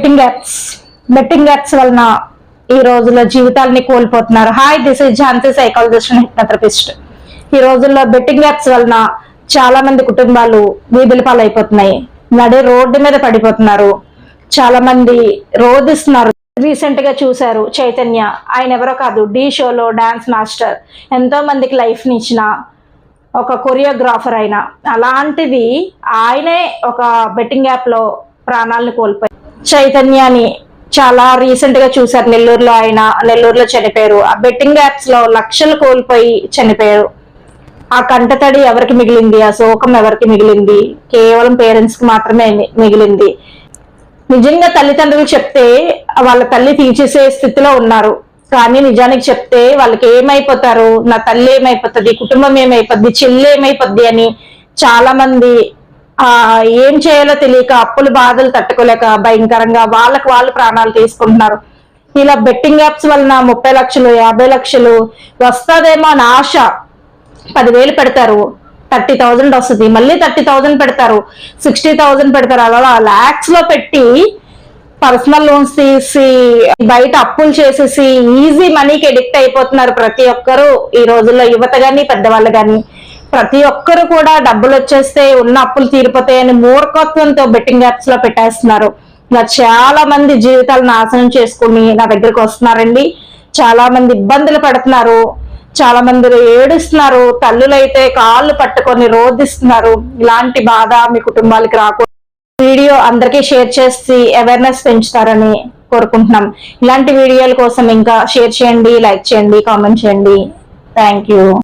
Betting apps betting apps వలన ఈ రోజుల్లో జీవితాలని కోల్పోతున్నారు. Hi this is Jhansi psychologist and ఈ రోజుల్లో బెట్టింగ్ యాప్స్ వలన చాలా మంది కుటుంబాలు వీధుల పాలైపోతున్నాయి. నడి రోడ్డు మీద పడిపోతున్నారు. చాలా మంది రోధిస్తున్నారు. రీసెంట్గా చూశారు చైతన్య. ఆయన ఎవరో కాదు డీ షోలో డాన్స్ మాస్టర్ ఎంతో మందికి లైఫ్ని ఇచ్చిన ఒక కొరియోగ్రాఫర్ అయిన. అలాంటిది ఆయనే ఒక బెట్టింగ్ యాప్లో ప్రాణాలను కోల్పోయి చైతన్యాన్ని చాలా రీసెంట్గా చూశారు. నెల్లూరులో ఆయన నెల్లూరులో చనిపోయారు. ఆ బెట్టింగ్ యాప్స్లో లక్షలు కోల్పోయి చనిపోయారు. ఆ కంటతడి ఎవరికి మిగిలింది? ఆ శోకం ఎవరికి మిగిలింది? కేవలం పేరెంట్స్కి మాత్రమే మిగిలింది. నిజంగా తల్లిదండ్రులు చెప్తే వాళ్ళ తల్లి తీర్చేసే స్థితిలో ఉన్నారు. కానీ నిజానికి చెప్తే వాళ్ళకి ఏమైపోతారు? నా తల్లి ఏమైపోతుంది? కుటుంబం ఏమైపోద్ది? చెల్లి ఏమైపోద్ది అని చాలా మంది ఆ ఏం చేయాలో తెలియక అప్పులు బాధలు తట్టుకోలేక భయంకరంగా వాళ్ళకి వాళ్ళు ప్రాణాలు తీసుకుంటున్నారు. ఇలా బెట్టింగ్ యాప్స్ వలన ముప్పై లక్షలు యాభై లక్షలు వస్తుందేమో అని ఆశ. పదివేలు పెడతారు. థర్టీ థౌజండ్ వస్తుంది. మళ్ళీ థర్టీ థౌజండ్ పెడతారు. సిక్స్టీ థౌజండ్ పెడతారు. అలా ల్యాక్స్లో పెట్టి పర్సనల్ లోన్స్ తీసి బయట అప్పులు చేసేసి ఈజీ మనీకి ఎడిక్ట్ అయిపోతున్నారు ప్రతి ఒక్కరు ఈ రోజుల్లో యువత కానీ పెద్దవాళ్ళు కానీ ప్రతి ఒక్కరు కూడా డబ్బులు వచ్చేస్తే ఉన్న అప్పులు తీరిపోతాయని మూర్ఖత్వంతో బెట్టింగ్ యాప్స్లో పెట్టేస్తున్నారు. ఇలా చాలా మంది జీవితాలు నాశనం చేసుకుని నా దగ్గరికి వస్తున్నారండి. చాలా మంది ఇబ్బందులు పడుతున్నారు. చాలా మంది ఏడుస్తున్నారు. తల్లులైతే కాళ్ళు పట్టుకొని రోధిస్తున్నారు. ఇలాంటి బాధ మీ కుటుంబాలకి రాకూడదు. వీడియో అందరికీ షేర్ చేసి అవేర్నెస్ పెంచుతారని కోరుకుంటున్నాం. ఇలాంటి వీడియోల కోసం ఇంకా షేర్ చేయండి లైక్ చేయండి కామెంట్ చేయండి. Thank you